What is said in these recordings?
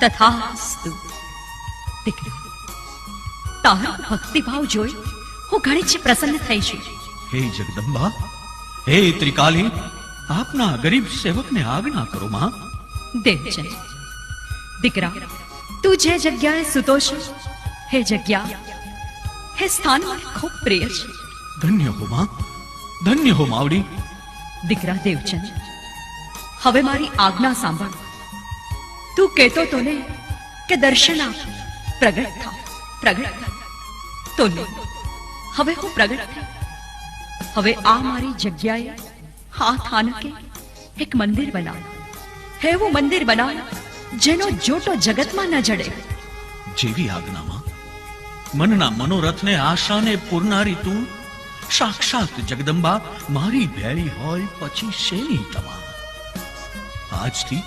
તથાસ્તુ. દીકરા તારો ભક્તિભાવ જોઈ હું ઘણી જ પ્રસન્ન થઈ છું. હે જગદંબા હે ત્રિકાલી આપના ગરીબ સેવકને આજ્ઞા કરો માં. દેવજન દીકરા તું જે જગ્યાએ સૂતો છે હે જગ્યા હે સ્થાન મને ખૂબ પ્રિય છે. ધન્ય હો માં ધન્ય હો માવડી. દીકરા દેવચંદ હવે મારી આજ્ઞા સાંભળ. તું કહેતો તો કે દર્શન આપ પ્રગટ થા પ્રગટ થા તો હવે હું પ્રગટ થઈ હવે આ મારી જગ્યાએ આ થાનકે એક મંદિર બનાવ એવું મંદિર બનાવ જેનો જોટો જગતમાં ન જડે જેવી આજ્ઞામાં મનના મનોરથને આશાને પૂરનારી તું સાક્ષાત જગદંબા મારી ભેળી હોય પછી શેની તમા આજથી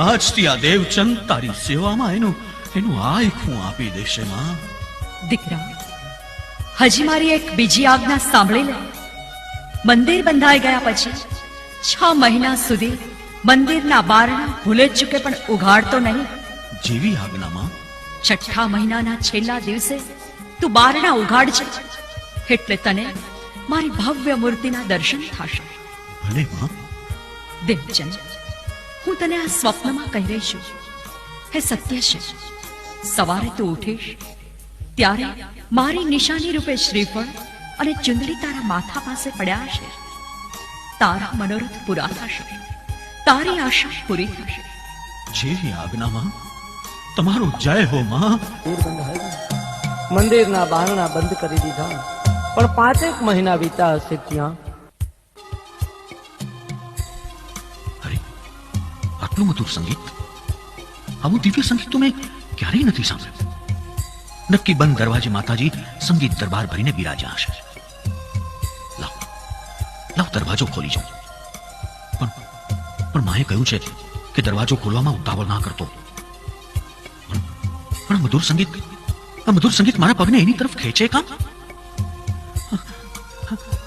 આજથી આ દેવચંદ તારી સેવામાં એનું એનું આયખું આપી દેશે માં. દીકરા હજી મારી એક બીજી આજ્ઞા સાંભળી લે. મંદિર બંધાઈ ગયા પછી છ મહિના સુધી મંદિરના બારણા ભૂલે ચૂકે પણ ઉઘાડતો નહીં. જેવી આજ્ઞામાં છઠ્ઠા મહિનાના છેલ્લા દિવસે તું બારણા ઉઘાડજે એટલે તને મારી ભવ્ય મૂર્તિના દર્શન થશે. ભલે માં. દેવચંદ હું તને આ સ્વપ્નમાં કહી રહી છું. હે સત્ય છે સવારે તું ઉઠીશ ત્યારે મારી નિશાની રૂપે શ્રીફળ અને ચુંદડી તારા માથા પાસે પડ્યા હશે. તારા મનોરથ પૂરા થશે તારી આશા પૂરી થશે. જેવી આજ્ઞામાં તમારો જય હો માં. મંદિરના બારણા બંધ કરી દીધા પણ પાંચેક મહિના વીતા હશે ત્યાં. આટલું મધુર સંગીત? આવું દિવ્ય સંગીત તો મેં ક્યારેય નથી સાંભળ્યું. નક્કી બંધ દરવાજે માતાજી સંગીત દરબાર ભરીને બિરાજ્યા હશે. લાવ લાવ દરવાજો ખોલી જાઉં પણ પણ માએ કહ્યું છે કે દરવાજો ખોલવામાં ઉતાવળ ના કરતો. પણ મધુર સંગીત, આ મધુર સંગીત મારા પગને એની તરફ ખેંચે કામ?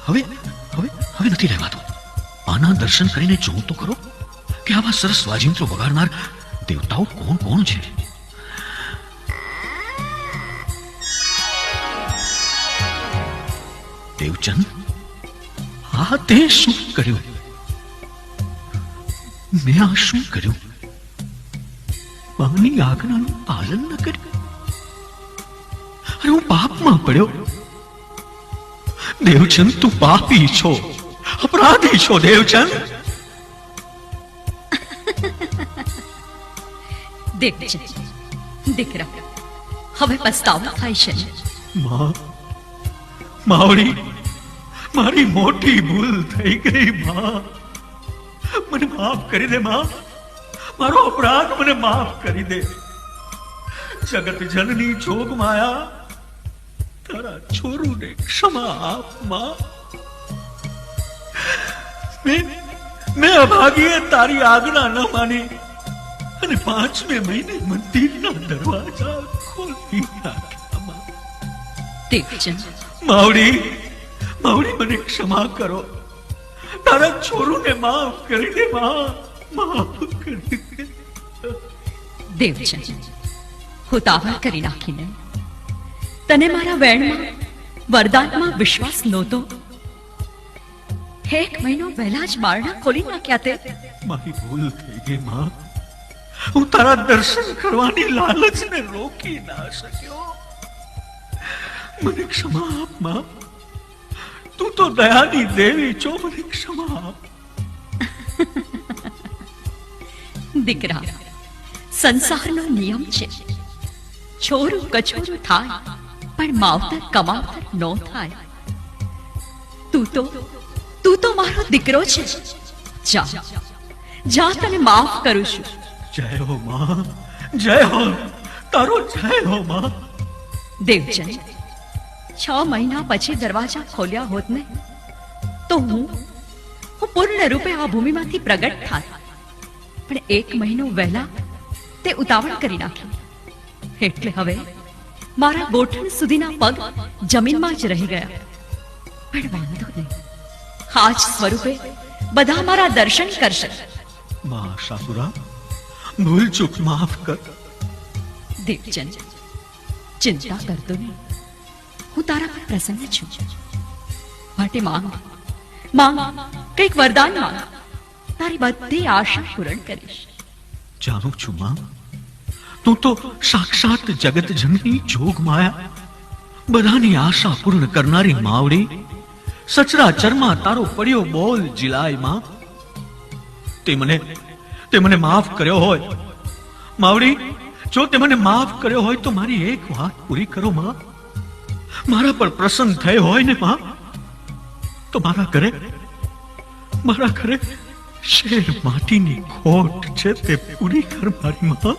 હવે હવે હવે નથી રહેવાતું. આના દર્શન કરીને જોઉં તો ખરો. કે આવા સરસ વાજિંત્રો વગાડનાર દેવતાઓ કોણ કોણ છે? દેવચંદ? આ તે શું કર્યું? મેં આ શું કર્યું? માની આજ્ઞાનું પાલન ન કર્યું? અરે, હું પાપમાં પડ્યો. દેવચંદ, તું પાપી છો. અપરાધી છો, દેવચંદ. દેવચંદ દીકરા હવે પસ્તાવો થાય છે માં માવડી મારી મોટી ભૂલ થઈ ગઈ માં મને માફ કરી દે માં મારો અપરાધ મને માફ કરી દે જગત જનની જોગ માયા તારા છોરુને ક્ષમા આપ મેં મેં અભાગીએ તારી આજ્ઞા ન માની. અને પાંચમે મહિને મંદિરના દરવાજા ખોલી નાખ્યા માવડી માવડી મને ક્ષમા કરો. તારા છોરુને માફ કરી દે માં. માફ કરી દે. દેવચંદ હું તાવળ કરી નાખીને તને મારા વેણમાં વરદાનમાં વિશ્વાસ નહોતો એક મહિનો પહેલા જ બારણા ખોલી નાખ્યા તે. મારી ભૂલ થઈ ગઈ માં. હું તારા દર્શન કરવાની લાલચને રોકી ના શક્યો. મને ક્ષમા આપમાં. તું તો દયાની દેવી છો મને ક્ષમા આપ. દીકરા સંસારનો નિયમ છે. છોરું કછોરું થાય પણ માવતર કમાવતર નો થાય. તું તો તું તો મારો દીકરો છે. જા. જા તને માફ કરું છું. જય હો માં. જય હો. તારો જય હો માં. દેવજન છ મહિના પછી દરવાજા ખોલ્યા હોત ને તો હું હું પૂર્ણ રૂપે આ ભૂમિમાંથી પ્રગટ થાત. પણ એક મહિનો વહેલા તે ઉતાવળ કરી નાખી એટલે હવે મારા ગોઠણ સુધીના પગ જમીનમાં જ રહી ગયા. પણ વાંધો નહીં. આજ સ્વરૂપે બધા મારા દર્શન કરશે. માં સાસુરા ભૂલ ચૂક માફ કર. દીપચંદ ચિંતા કરતો નહીં. હું તારા પર પ્રસન્ન છું. માટે માંગ માંગ કંઈક વરદાન માંગ. તારી બધી આશા પૂરણ કરીશ. જાણું છું માં. તું તો સાક્ષાત જગત જનની જોગ માયા બધાની આશા પૂર્ણ કરનારી માવડી. સચરા ચરમાં તારો પડ્યો બોલ જિલાયમાં તે મને તે મને માફ કર્યો હોય. માવડી, જો તે મને માફ કર્યો હોય તો મારી એક વાત પૂરી કરો, માં. મારા પર પ્રસન્ન થયો હોય ને, માં, તો મારા ઘરે મારા ઘરે શેર માટીની ખોટ છે તે પૂરી કર મારી, માં.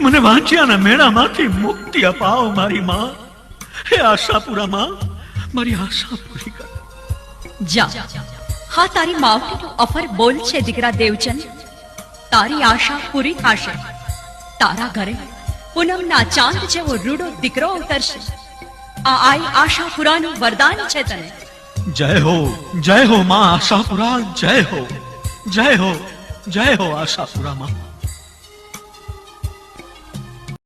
મને વાંચ્યાના મેળામાંથી મુક્તિ અપાવ મારી, માં. હે આશાપુરા, માં. મારી આશા પૂરી કર. જા હા તારી માવડીનો અફર બોલ છે દીકરા દેવચંદ. તારી આશા પૂરી થશે. તારા ઘરે પૂનમના ચાંદ જેવો રૂડો દીકરો ઉતરશે. આ આઈ આશા પુરાનું વરદાન છે તને. જય હો જય હો માં આશાપુરા જય હો. જય હો જય હો આશાપુરા માં.